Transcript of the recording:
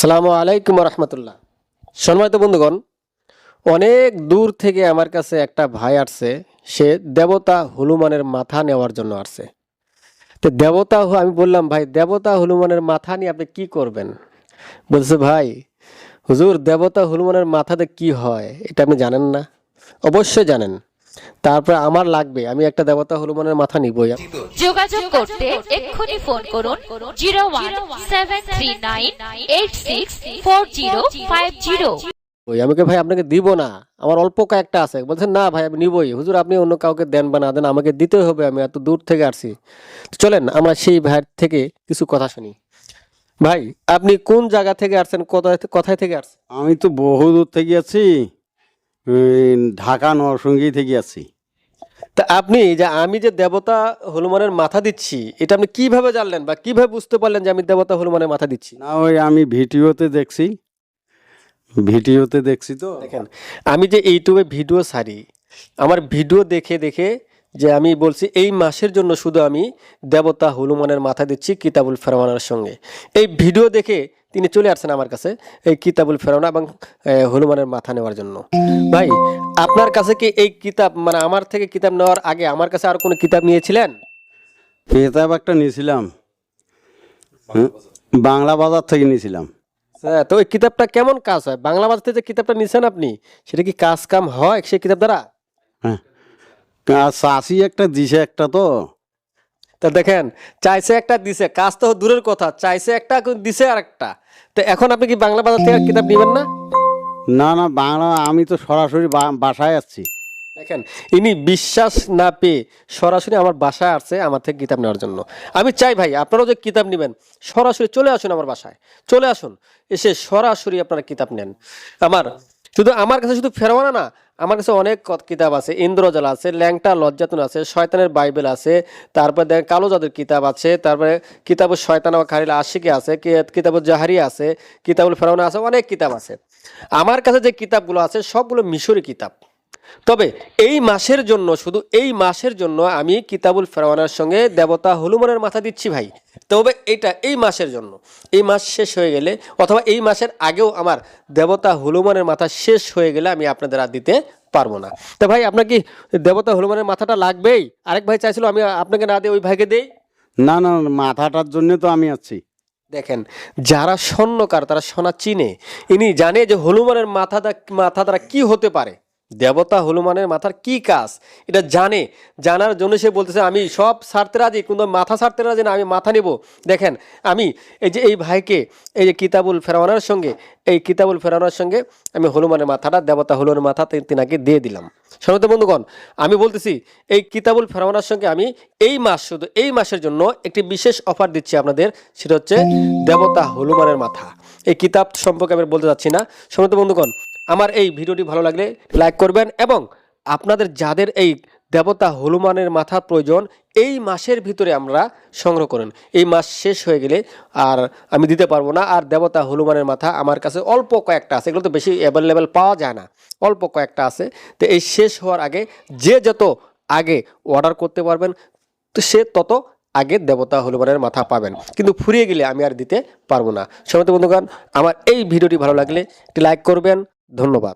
সালামু আলাইকুম রহমতুল্লাহ। সম্মানিত বন্ধুগণ, অনেক দূর থেকে আমার কাছে একটা ভাই আসছে, সে দেবতা হনুমানের মাথা নেওয়ার জন্য আসছে। তো দেবতা আমি বললাম, ভাই, দেবতা হনুমানের মাথা নিয়ে আপনি কি করবেন? বলছে, ভাই, হুজুর, দেবতা হনুমানের মাথাতে কি হয়, এটা আপনি জানেন না? অবশ্যই জানেন। তারপরে আমার লাগবে, আমি একটা দেবতা হনুমানের মাথা নিবই। যোগাযোগ করতে এক্ষুনি ফোন করুন zero one seven three nine eight six four zero five zero. ওই আমি ভাই আপনাকে দিব না। আমার অল্প কয়েকটা আছে। বলছেন না ভাই আমি নিবই। হুজুর আপনি অন্য কাউকে দেন বা না দেন আমাকে দিতে হবে। আমি এত দূর থেকে আসছি। চলেন আমরা সেই ভাইয়ের থেকে কিছু কথা শুনি। ভাই আপনি কোন জায়গা থেকে আসছেন? কোথায় কোথায় থেকে আসছেন? আমি তো বহু দূর থেকে আছি। উম, ঢাকা নরসঙ্গী থেকে আছি। তা আপনি যে আমি যে দেবতা হনুমানের মাথা দিচ্ছি এটা আপনি কীভাবে জানলেন বা কীভাবে বুঝতে পারলেন যে আমি দেবতা হনুমানের মাথা দিচ্ছি? না ওই আমি ভিডিওতে দেখছি। ভিডিওতে দেখছি তো। দেখেন আমি যে ইউটিউবে ভিডিও সারি আমার ভিডিও দেখে দেখে যে আমি বলছি এই মাসের জন্য শুধু আমি দেবতা হনুমানের মাথা দিচ্ছি কিতাবুল ফেরমানের সঙ্গে। এই ভিডিও দেখে তিনি চলে আসছেন আমার কাছে এই কিতাবুল ফেরমানা এবং হনুমানের মাথা নেওয়ার জন্য। ভাই আপনার কাছে কি এই কিতাব মানে আমার থেকে কিতাব নেওয়ার আগে আমার কাছে আর কোনো কিতাব নিয়েছিলেন? কিতাব একটা নিয়েছিলাম। বাংলা বাজার থেকে নিয়েছিলাম। হ্যাঁ তো ওই কিতাবটা কেমন কাজ হয়? বাংলা বাজার থেকে যে কিতাবটা নিয়েছেন আপনি সেটা কি কাজ কাম হয় সেই কিতাব দ্বারা? হ্যাঁ। চাষি একটা দিছে একটা তো। তা দেখেন চাইছে একটা দিছে। কাজ তো দূরের কথা চাইছে একটা দিছে আর একটা তো এখন আপনি কি বাংলা বাজার থেকে কিতাব নেবেন না? না না বাংলা আমি তো সরাসরি বাসায় আসছি দেখেন ইনি বিশ্বাস না পেয়ে সরাসরি আমার বাসায় আসছে আমার থেকে কিতাব নেওয়ার জন্য। আমি চাই ভাই আপনারাও যে কিতাব নেবেন সরাসরি চলে আসুন আমার বাসায়। চলে আসুন এসে সরাসরি আপনারা কিতাব নেন। আমার শুধু আমার কাছে শুধু ফেরওয়ানা না, আমার কাছে অনেক কিতাব আছে। ইন্দ্রজাল আছে, ল্যাংটা লজ্জাতুন আছে, শয়তানের বাইবেল আছে, তারপরে দেখেন কালো জাদুর কিতাব আছে, তারপরে কিতাবুল শয়তান খারিল আশিকে আছে কিতাবুল জাহারি আছে, কিতাবুল ফেরাউনা আছে, অনেক কিতাব আছে। আমার কাছে যে কিতাবগুলো আছে, সবগুলো মিশরি কিতাব। তবে এই মাসের জন্য শুধু এই মাসের জন্য আমি কিতাবুল ফেরাওয়ানের সঙ্গে দেবতা হনুমানের মাথা দিচ্ছি ভাই। তবে এটা এই মাসের জন্য। এই মাস শেষ হয়ে গেলে অথবা এই মাসের আগেও আমার দেবতা হনুমানের মাথা শেষ হয়ে গেলে আমি আপনাদের আর দিতে পারব না। তো ভাই আপনার কি দেবতা হনুমানের মাথাটা লাগবেই? আরেক ভাই চাইছিল আমি আপনাকে না দিয়ে ওই ভাইকে দেই। না না মাথাটার জন্য তো আমি আছি। দেখেন যারা স্বর্ণকার তারা সোনা চিনে। ইনি জানে যে হনুমানের মাথা মাথা দ্বারা কি হতে পারে। দেবতা হনুমানের মাথার কি কাজ? এটা জানে। জানার জন্য সে বলতেছে, আমি সব ছাড়তে রাজি, কিন্তু মাথা ছাড়তে রাজি না, আমি মাথা নেব। দেখেন, আমি এই যে, এই ভাইকে, এই যে কিতাবুল ফেরাওয়ানার সঙ্গে, এই কিতাবুল ফেরাওয়ানার সঙ্গে আমি হনুমানের মাথাটা, দেবতা হনুমানের মাথা তিনাকে দিয়ে দিলাম। সনতে বন্ধুগণ, আমি বলতেছি, এই কিতাবুল ফেরাওয়ানার সঙ্গে আমি এই মাস শুধু, এই মাসের জন্য একটি বিশেষ অফার দিচ্ছি আপনাদের। সেটা হচ্ছে দেবতা হনুমানের মাথা। এই কিতাব সম্পর্কে আমি বলতে চাচ্ছি না। সনতে বন্ধুগণ আমার এই ভিডিওটি ভালো লাগলে লাইক করবেন এবং আপনাদের যাদের এই দেবতা হনুমানের মাথা প্রয়োজন, এই মাসের ভিতরে আমরা সংগ্রহ করেন। এই মাস শেষ হয়ে গেলে আর আমি দিতে পারব না। আর দেবতা হনুমানের মাথা আমার কাছে অল্প কয়েকটা আছে। এগুলো তো বেশি অ্যাভেলেবেল পাওয়া যায় না। অল্প কয়েকটা আছে। তো এই শেষ হওয়ার আগে যে যত আগে অর্ডার করতে পারবেন, তো সে তত আগে দেবতা হনুমানের মাথা পাবেন। কিন্তু ফুরিয়ে গেলে আমি আর দিতে পারব না। সময় বন্ধুগণ, আমার এই ভিডিওটি ভালো লাগলে একটি লাইক করবেন। ধন্যবাদ।